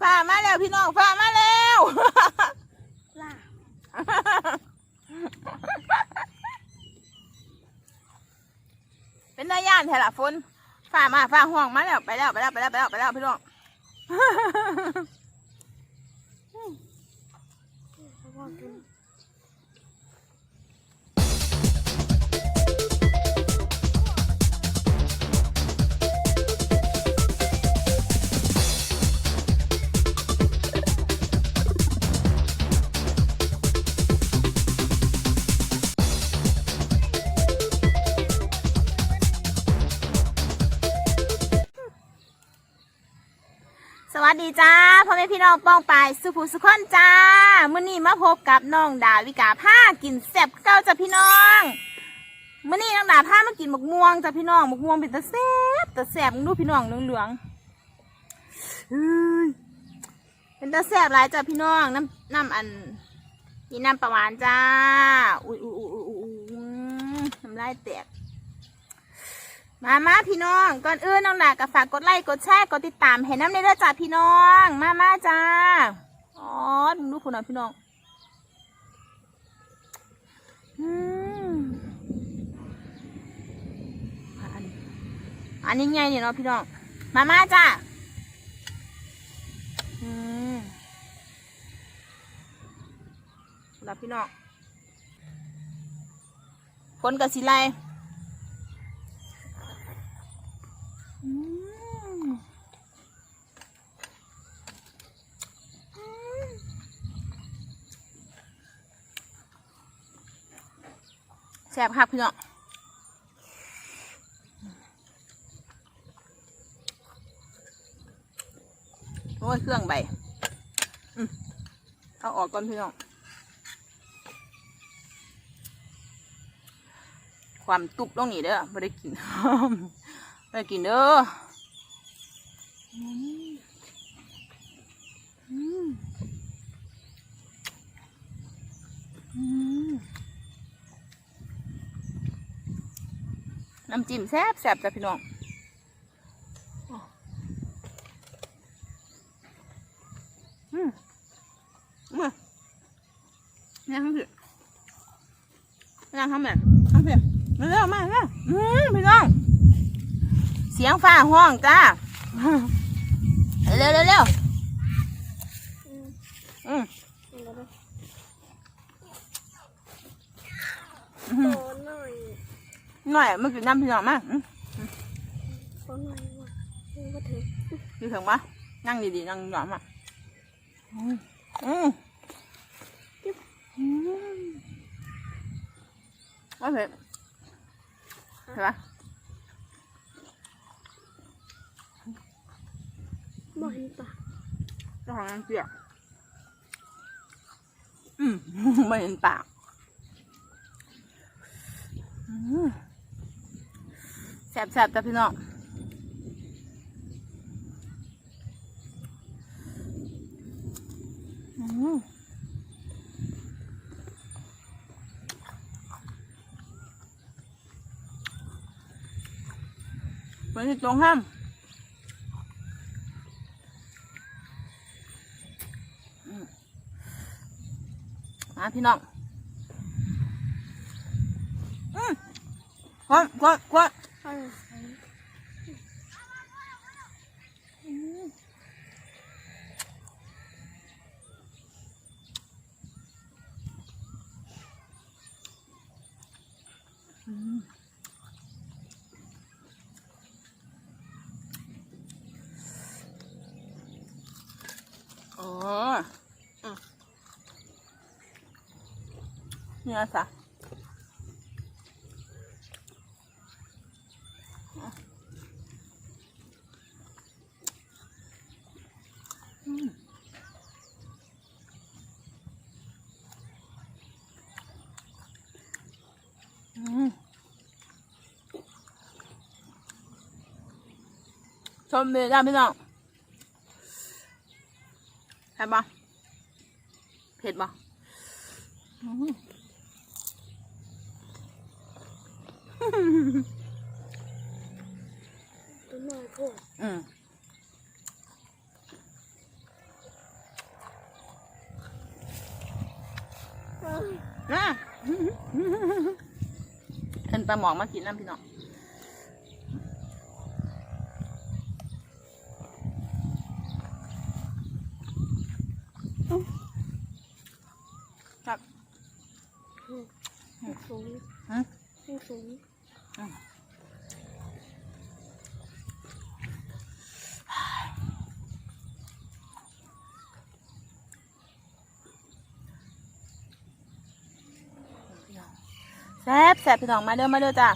ฝ่ามาแล้วพี่น้องฝ่ามาแล้วล่าเป็นนายย่านแถละฝนฝ่ามาฝ่าห่วงมาแล้วไปแล้วไปแล้วไปแล้วไปแล้วไปแล้วพี่น้องเขาบอกิน วัสดีจ้าพ่อแม่พี่น้องป้องปายสุภูสุขคนจ้ามื้อนี้มาพบกับน้องดาวิกาผ้ากินแซ่บเก้าจ้ะพี่น้องมื้อนี้น้องดาผ้ามากินหมกม่วงจ้ะพี่น้องหมกม่วงเป็นตะแซ่บตะแซ่บมึงดูพี่น้องเหลืองๆเป็นตะแซ่บหลายจ้ะพี่น้องน้ำน้ำอันนี่น้ำปลาหวานจ้าอุ้ยอุ้ยอุ้ยอุ้ยน้ำลายแตก มามาพี่น้อง ก่อนอื่นน้องหนาก็ฝากกดไลค์กดแชร์กดติดตามให้น้ำในเด้อจ้าพี่น้อง มามาจ้าอ๋อมึงดูคุณน่ะพี่น้องอืมอันอันนี้ไงเนี่ยเนาะพี่น้อง มามาจ้าอืมรับพี่น้องคนกับสิไล อืม แซ่บครับพี่น้องโอ้ยเครื่องใบอืมเอาออกก่อนพี่น้อง ความตุบตรงนี้เด้อไม่ได้กิน ไม่ได้กินเด้ออืมอืมอืมน้ำจิ้มแซ่บแซ่บจ้ะพี่น้องอืมมาเนี่ยทำสิเนี่ยทำแบบทำสิมาเร็วมาเร็วอืมพี่น้อง สียงฟ้าห้องจ้า เร็วเร็วเร็วอืมอืมเดี๋ยวนะอืโตมหน่อยหน่อยมากินน้ำพี่น้องมาอืมโตหน่อยว่ะนี่ก็ถืออยู่ถึงปะนั่งดีๆนั่งหยอมอะอืมอืมอืมว่าเผ็ดเห็นปะ บ่เห็นปะ เจ้าของน้ำเปียอืมไม่เห็นปากอืมแซ่บๆจ้ะพี่น้องอืมไม่ตรงห้าม มาพี่น้องอืมควักควักควักด เอาเลย อ๋ออืม เนี่ยสะอืมอืมชมเมย์ได้พี่น้องเผ็ดปะเผ็ดปะอื้อหือ ตัวน้อยโพดอืมนะเอินปลาหมอกมากินน้ำพี่น้องครับสูงฮะสูง แซ่บแซ่บพี่น้องมาเด้อมาเด้อจ้า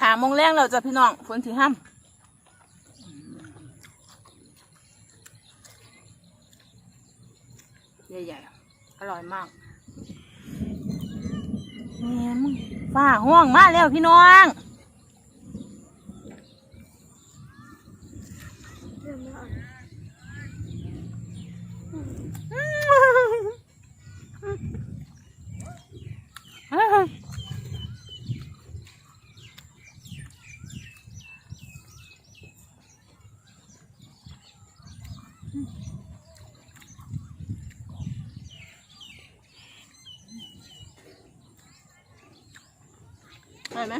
หาโมงแรงเราจะพี่น้องฝนที่ห้ามใหญ่ๆ อร่อยมากแม่มึงฝ้าห้องมาแล้วพี่น้อง อร่อยไหม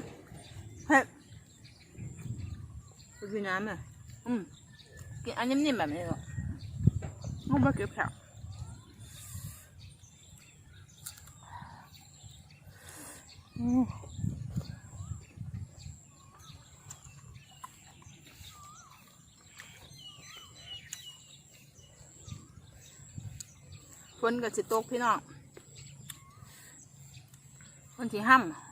เฮ้ยไปกินน้ำอะอืมกินอันนิ่มๆแบบนี้หรอมันไม่เก็บแผลอืมคนกับสิตกพี่น้องคนที่ห้ำ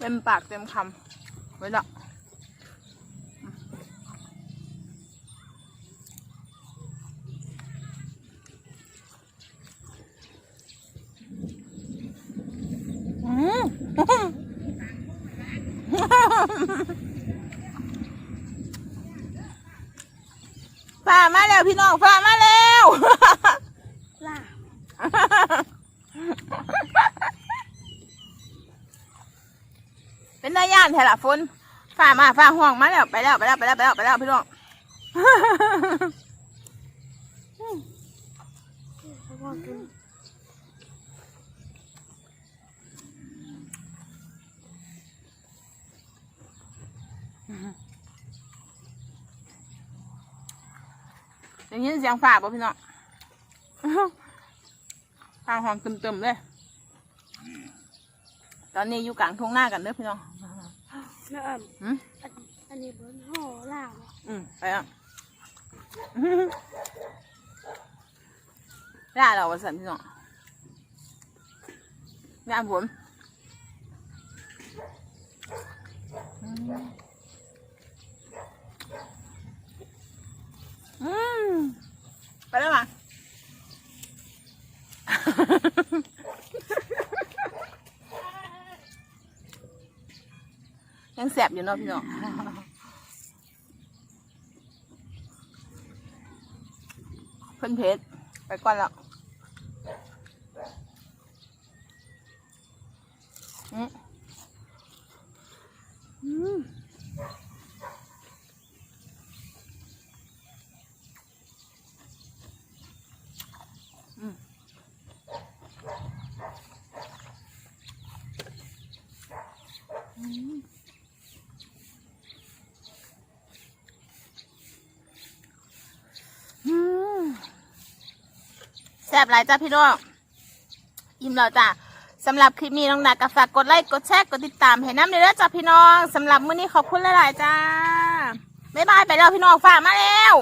เต็มปากเต็มคำไว้ละอืมฝ่ามาแล้วพี่น้องฝ่ามาแล้ว ล่า เป็นนานแถละฝนฝ่ามาฝ่าห่วงมาแล้วไปแล้วไปแล้วไปแล้วไปแล้วไปแล้วพี่น้องเพราะว่ากินอย่างนี้เสียงฝ่าป่ะพี่น้องฝ่าห่วงเต็มๆเลย ตอนนี้อยู่กลางทุ่งหน้ากันเด้อพี่น้อง น้าอ่หืมำอันอันนี้บนห่อล่าบ่อืมไปอะได้เราวันสันพี่น้องงานผมอืมไปแล้วมายัง แสบอยู่เนาะพี่น้องเพื่อนเพชรไปก่อนแล้วอืมอืมอืมอืมอืม แซ่บหลายจ้าพี่น้องอิ่มแล้วจ้าสำหรับคลิปนี้น้องดากฝากกดไลค์กดแชร์กดติดตามให้น้ำเด้อจ้าพี่น้องสำหรับมื้อนี้ขอบคุณหลายๆจ้าบ๊ายบายไปแล้วพี่น้องฝากมาแล้ว